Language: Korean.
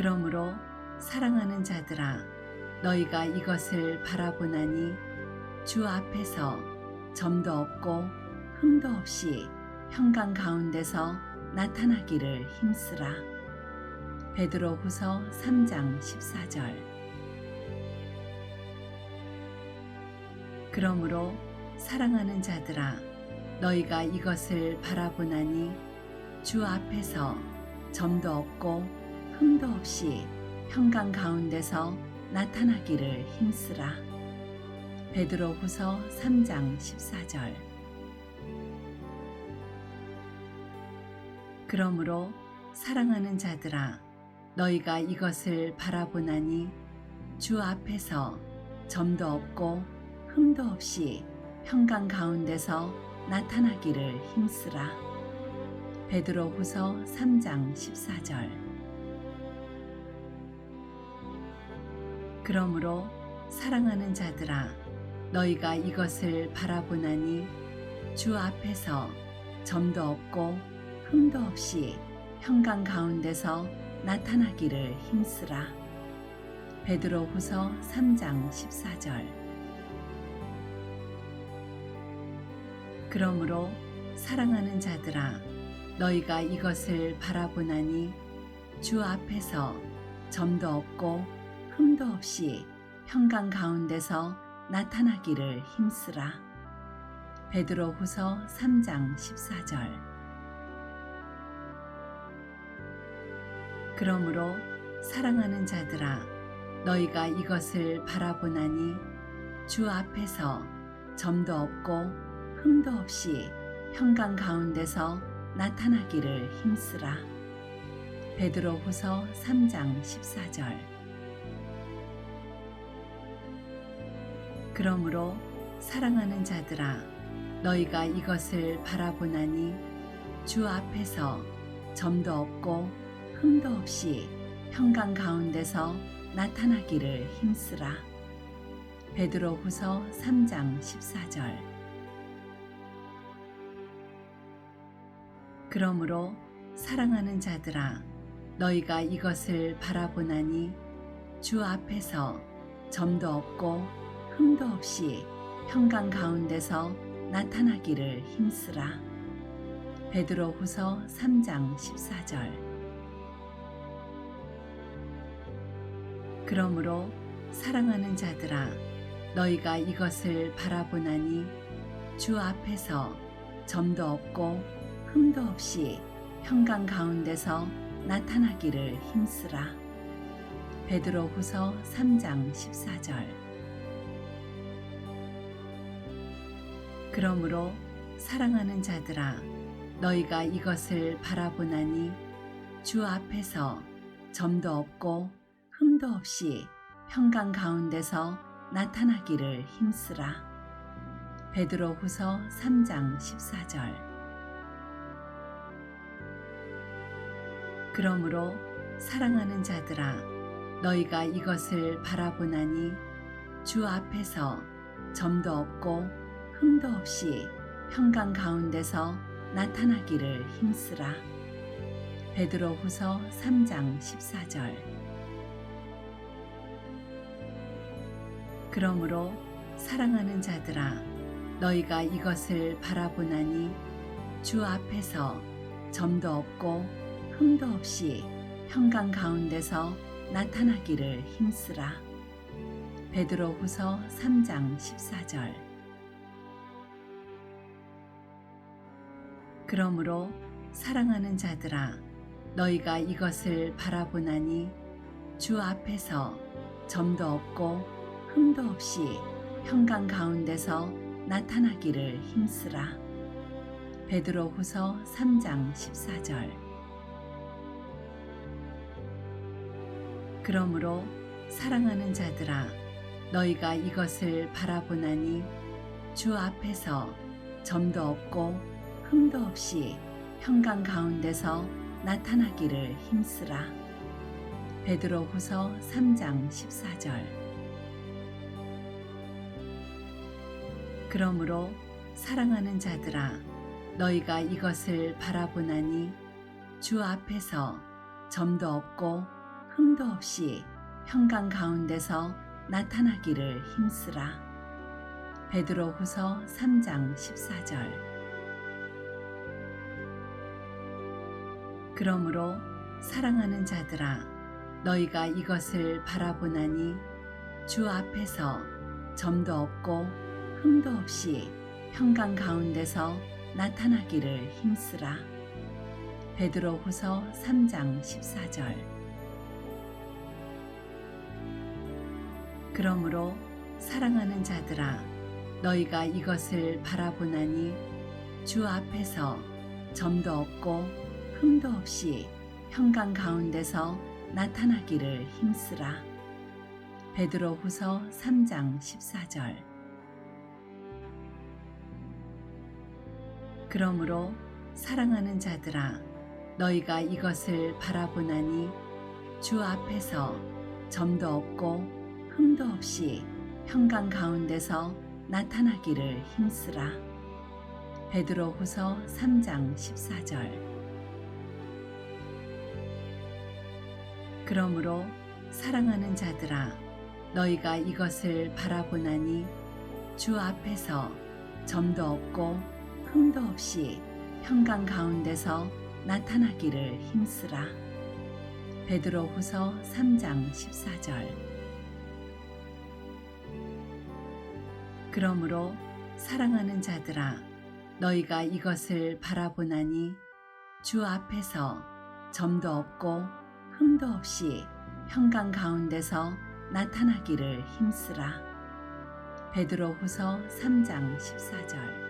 그러므로 사랑하는 자들아 너희가 이것을 바라보나니 주 앞에서 점도 없고 흠도 없이 평강 가운데서 나타나기를 힘쓰라. 베드로 후서 3장 14절 그러므로 사랑하는 자들아 너희가 이것을 바라보나니 주 앞에서 점도 없고 흠도 없이 평강 가운데서 나타나기를 힘쓰라. 베드로 후서 3장 14절 그러므로 사랑하는 자들아 너희가 이것을 바라보나니 주 앞에서 점도 없고 흠도 없이 평강 가운데서 나타나기를 힘쓰라. 베드로 후서 3장 14절 그러므로 사랑하는 자들아 너희가 이것을 바라보나니 주 앞에서 점도 없고 흠도 없이 평강 가운데서 나타나기를 힘쓰라. 베드로 후서 3장 14절 그러므로 사랑하는 자들아 너희가 이것을 바라보나니 주 앞에서 점도 없고 흠도 없이 평강 가운데서 나타나기를 힘쓰라. 베드로 후서 3장 14절 그러므로 사랑하는 자들아 너희가 이것을 바라보나니 주 앞에서 점도 없고 흠도 없이 평강 가운데서 나타나기를 힘쓰라. 베드로 후서 3장 14절 그러므로 사랑하는 자들아 너희가 이것을 바라보나니 주 앞에서 점도 없고 흠도 없이 평강 가운데서 나타나기를 힘쓰라. 베드로 후서 3장 14절 그러므로 사랑하는 자들아 너희가 이것을 바라보나니 주 앞에서 점도 없고 흠도 없이 평강 가운데서 나타나기를 힘쓰라. 베드로 후서 3장 14절 그러므로 사랑하는 자들아 너희가 이것을 바라보나니 주 앞에서 점도 없고 흠도 없이 평강 가운데서 나타나기를 힘쓰라. 베드로 후서 3장 14절 그러므로 사랑하는 자들아 너희가 이것을 바라보나니 주 앞에서 점도 없고 흠도 없이 평강 가운데서 나타나기를 힘쓰라. 베드로 후서 3장 14절 그러므로 사랑하는 자들아 너희가 이것을 바라보나니 주 앞에서 점도 없고 흠도 없이 평강 가운데서 나타나기를 힘쓰라. 베드로 후서 3장 14절 그러므로 사랑하는 자들아 너희가 이것을 바라보나니 주 앞에서 점도 없고 흠도 없이 평강 가운데서 나타나기를 힘쓰라. 베드로 후서 3장 14절 그러므로 사랑하는 자들아 너희가 이것을 바라보나니 주 앞에서 점도 없고 흠도 없이 평강 가운데서 나타나기를 힘쓰라. 베드로 후서 3장 14절 그러므로 사랑하는 자들아 너희가 이것을 바라보나니 주 앞에서 점도 없고 흠도 없이 평강 가운데서 나타나기를 힘쓰라. 베드로 후서 3장 14절 그러므로 사랑하는 자들아 너희가 이것을 바라보나니 주 앞에서 점도 없고 흠도 없이 평강 가운데서 나타나기를 힘쓰라. 베드로후서 3장 14절 그러므로 사랑하는 자들아 너희가 이것을 바라보나니 주 앞에서 점도 없고 흠도 없이 평강 가운데서 나타나기를 힘쓰라. 베드로후서 3장 14절 그러므로 사랑하는 자들아 너희가 이것을 바라보나니 주 앞에서 점도 없고 흠도 없이 평강 가운데서 나타나기를 힘쓰라. 베드로 후서 3장 14절 그러므로 사랑하는 자들아 너희가 이것을 바라보나니 주 앞에서 점도 없고 흠도 없이 평강 가운데서 나타나기를 힘쓰라. 베드로후서 3장 14절 그러므로 사랑하는 자들아 너희가 이것을 바라보나니 주 앞에서 점도 없고 흠도 없이 평강 가운데서 나타나기를 힘쓰라. 베드로후서 3장 14절 그러므로 사랑하는 자들아 너희가 이것을 바라보나니 주 앞에서 점도 없고 흠도 없이 평강 가운데서 나타나기를 힘쓰라. 베드로후서 3장 14절